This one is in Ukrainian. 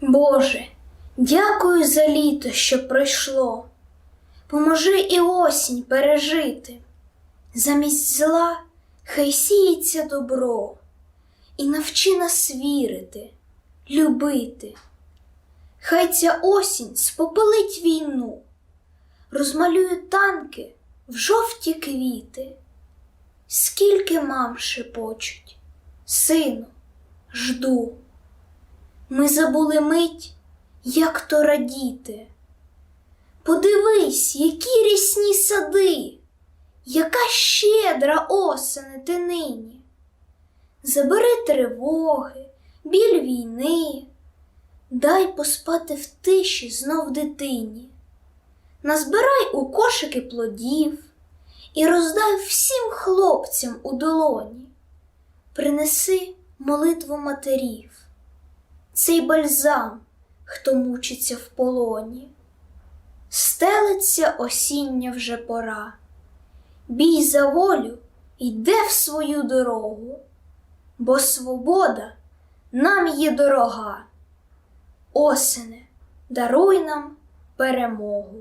Боже, дякую за літо, що пройшло. Поможи і осінь пережити. Замість зла хай сіється добро, і навчи нас вірити, любити. Хай ця осінь спопелить війну, розмалює танки в жовті квіти. Скільки мам шепочуть, сину, жду. Ми забули мить, як то радіти. Подивись, які рясні сади, яка щедра осени ти нині. Забери тривоги, біль війни, дай поспати в тиші знов дитині. Назбирай у кошики плодів і роздай всім хлопцям у долоні. Принеси молитву матерів цей бальзам, хто мучиться в полоні. Стелиться осіння вже пора, бій за волю йде в свою дорогу, бо свобода нам є дорога. Осене, даруй нам перемогу.